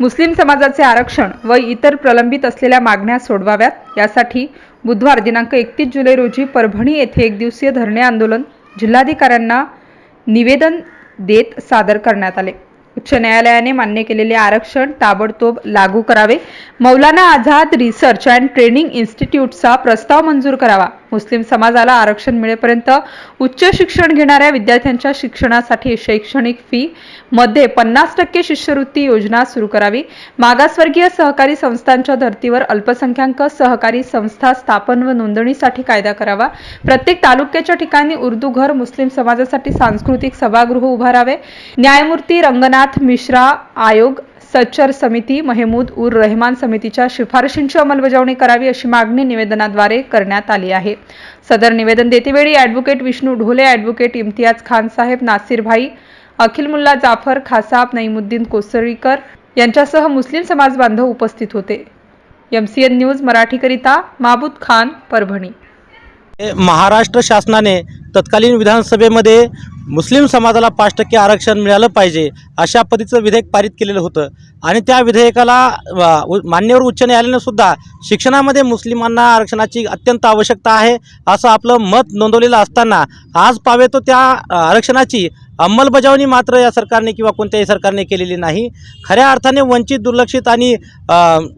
मुस्लिम समाजाचे आरक्षण व इतर प्रलंबित असलेल्या मागण्या सोडवाव्यात. यासाठी बुधवार दिनांक एकतीस जुलै रोजी परभणी येथे एक दिवसीय धरणे आंदोलन जिल्हाधिकाऱ्यांना निवेदन देत सादर करण्यात आले. उच्च न्यायालयाने मान्य केलेले आरक्षण ताबडतोब लागू करावे. Maulana Azad research and training इन्स्टिट्यूटचा प्रस्ताव मंजूर करावा. मुस्लिम समाजाला आरक्षण मिळेपर्यंत उच्च शिक्षण घेणाऱ्या विद्यार्थ्यांच्या शिक्षणासाठी शैक्षणिक फी मध्ये पन्नास टक्के शिष्यवृत्ती योजना सुरू करावी. मागासवर्गीय सहकारी संस्थांच्या धर्तीवर अल्पसंख्याक सहकारी संस्था स्थापन व नोंदणीसाठी कायदा करावा. प्रत्येक तालुक्याच्या ठिकाणी उर्दू घर मुस्लिम समाजासाठी सांस्कृतिक सभागृह उभारावे. न्यायमूर्ती रंगनाथ मिश्रा आयोग सच्चर समिती महमूद उर रहमान समितीच्या शिफारशींची अंमलबजावणी करावी अशी मागणी निवेदनाद्वारे करण्यात आली आहे. सदर निवेदन देतेवेळी ॲडव्होकेट विष्णू ढोले ॲडव्होकेट इम्तियाज खान साहेब नासिर अखिल मुल्ला जाफर खासाब नईमुद्दीन कोसळीकर यांच्यासह मुस्लिम समाज बांधव उपस्थित होते. एम सी एन न्यूज मराठीकरिता माबूद खान परभणी. महाराष्ट्र शासनाने तत्कालीन विधानसभेमध्ये मुस्लिम समाजाला पाच टक्के आरक्षण मिळालं पाहिजे अशा पद्धतीचं विधेयक पारित केलेलं होतं. आणि त्या विधेयकाला उ- मान्यवर उच्च न्यायालयानं सुद्धा शिक्षणामध्ये मुस्लिमांना आरक्षणाची अत्यंत आवश्यकता आहे असं आपलं मत नोंदवलेलं असताना आज पावे तो त्या आरक्षणाची. अंमलबजावणी मात्र या सरकारने किंवा कोणत्याही सरकारने केलेली नाही. खऱ्या अर्थाने वंचित दुर्लक्षित आणि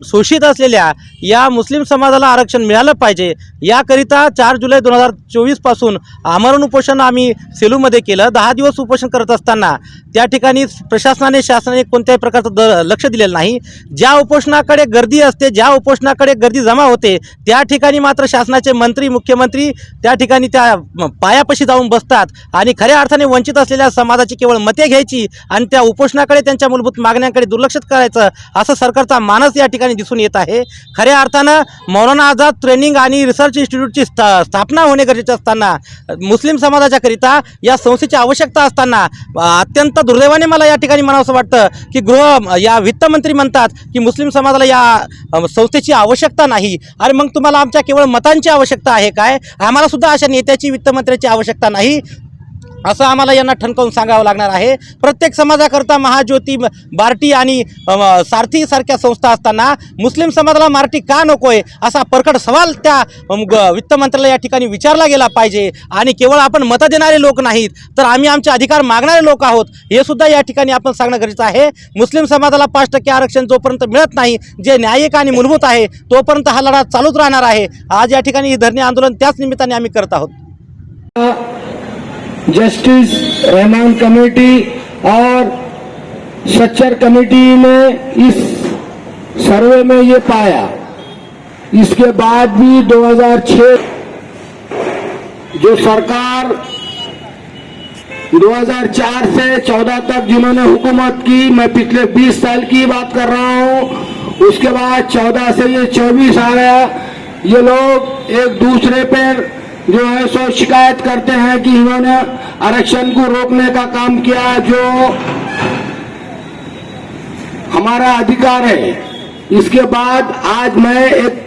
शोषित असलेल्या या मुस्लिम समाजाला आरक्षण मिळालं पाहिजे. याकरिता चार जुलै दोन हजार चोवीसपासून आमरण उपोषण आम्ही सेलूमध्ये केलं. दहा दिवस उपोषण करत असताना त्या ठिकाणी प्रशासनाने शासनाने कोणत्याही प्रकारचं द लक्ष दिलेलं नाही. ज्या उपोषणाकडे गर्दी असते ज्या उपोषणाकडे गर्दी जमा होते त्या ठिकाणी मात्र शासनाचे मंत्री मुख्यमंत्री त्या ठिकाणी त्या पायापाशी जाऊन बसतात. आणि खऱ्या अर्थाने वंचित असलेल्या समाजाची केवळ मते घ्यायची आणि त्या उपोषणाकडे त्यांच्या मूलभूत मागण्यांकडे दुर्लक्षित करायचं असं सरकारचा मानस या ठिकाणी दिसून येत आहे. खऱ्या अर्थानं मौलाना आझाद ट्रेनिंग आणि रिसर्च इन्स्टिट्यूटची स्था स्थापना होणे गरजेचे असताना मुस्लिम समाजाच्याकरिता या संस्थेची आवश्यकता असताना अत्यंत दुर्दैवाने मला या ठिकाणी म्हणावं वाटतं की गृह या वित्तमंत्री म्हणतात की मुस्लिम समाजाला या संस्थेची आवश्यकता नाही. अरे मग तुम्हाला आमच्या केवळ मतांची आवश्यकता आहे काय? आम्हाला सुद्धा अशा नेत्याची वित्तमंत्र्याची आवश्यकता नाही. असं आम्हाला यांना ठणकावून सांगावं लागणार आहे. प्रत्येक समाजाकरता महाज्योती बार्टी आणि सारथीसारख्या सारथी सारख्या संस्था असताना मुस्लिम समाजाला मराठी का नको आहे असा परकट सवाल त्या वित्त मंत्र्याला या ठिकाणी विचारला गेला पाहिजे. आणि केवळ आपण मतं देणारे लोक नाहीत तर आम्ही आमचे अधिकार मागणारे लोक आहोत. हे सुद्धा या ठिकाणी आपण सांगणं गरजेचं आहे. मुस्लिम समाजाला पाच टक्के आरक्षण जोपर्यंत मिळत नाही जे न्यायिक आणि मूलभूत आहे तोपर्यंत हा लढा चालूच राहणार आहे. आज या ठिकाणी ही धरणे आंदोलन त्याच निमित्ताने आम्ही करत आहोत. जस्टिस रहमान कमेटी और सच्चर कमेटी ने इस सर्वे में ये पाया। इसके बाद भी 2006 जो सरकार 2004 से 14 तक जिन्होंने हुकूमत की, मैं पिछले 20 साल की बात कर रहा हूँ, उसके बाद 14 से ये 24 आ गया। ये लोग एक दूसरे पर जो है सो शिकायत करते हैं कि इन्होंने आरक्षण को रोकने का काम किया जो हमारा अधिकार है। इसके बाद आज मैं एक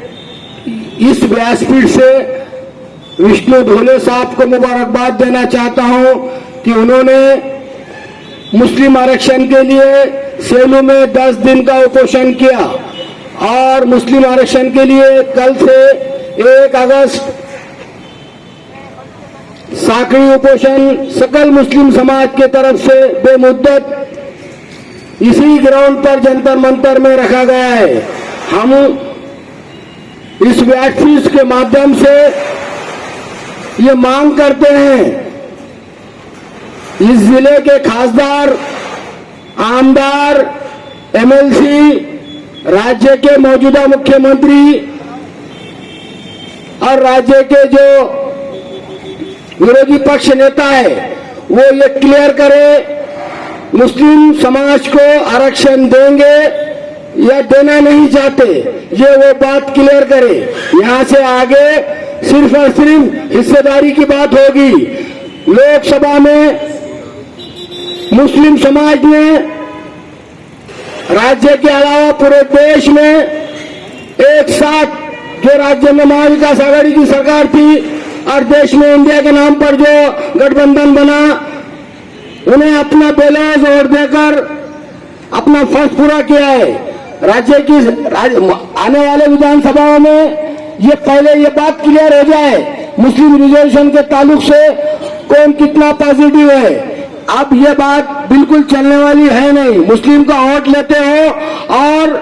इस व्यासपीठ से विष्णु धोले साहब को मुबारकबाद देना चाहता हूँ कि उन्होंने मुस्लिम आरक्षण के लिए सेलू में 10 दिन का उपोषण किया और मुस्लिम आरक्षण के लिए कल से 1 अगस्त साखड़ी उपोषण सकल मुस्लिम समाज के तरफ़ से बेमुद्दत, इसी ग्राउंड पर जंतर मंतर में रखा गया है। हम इस व्यासपीठ के माध्यम से ये मांग करते हैं, इस ज़िले के खासदार, आमदार, एमएलसी, राज्य के मौजूदा मुख्यमंत्री और राज्य के जो विरोधी पक्ष नेता है, वो ये क्लियर करे, मुस्लिम समाज को आरक्षण देंगे या देना नहीं चाहते, ये वो बात क्लियर करे। यहाँ से आगे सिर्फ़ और सिर्फ़ हिस्सेदारी की बात होगी। लोकसभा में मुस्लिम समाज ने राज्य के अलावा पूरे देश में एक साथ जो राज्य में महाविकास आघाड़ी की सरकार थी और देश में इंडिया के नाम पर जो गठबंधन बना उन्हें अपना बैलेंस और देकर अपना फ़र्ज़ पूरा किया है। राज्य की राज्य, आने वाले विधानसभाओं में ये पहले ये बात क्लियर हो जाए मुस्लिम रिजर्वेशन के ताल्लुक से कौन कितना पॉजिटिव है। अब ये बात बिल्कुल चलने वाली है नहीं। मुस्लिम का वोट लेते हो और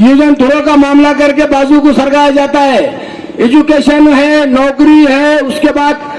यूजन थ्रो का मामला करके बाजू को सरकाया जाता है। एजुकेशन है नौकरी है उसके बाद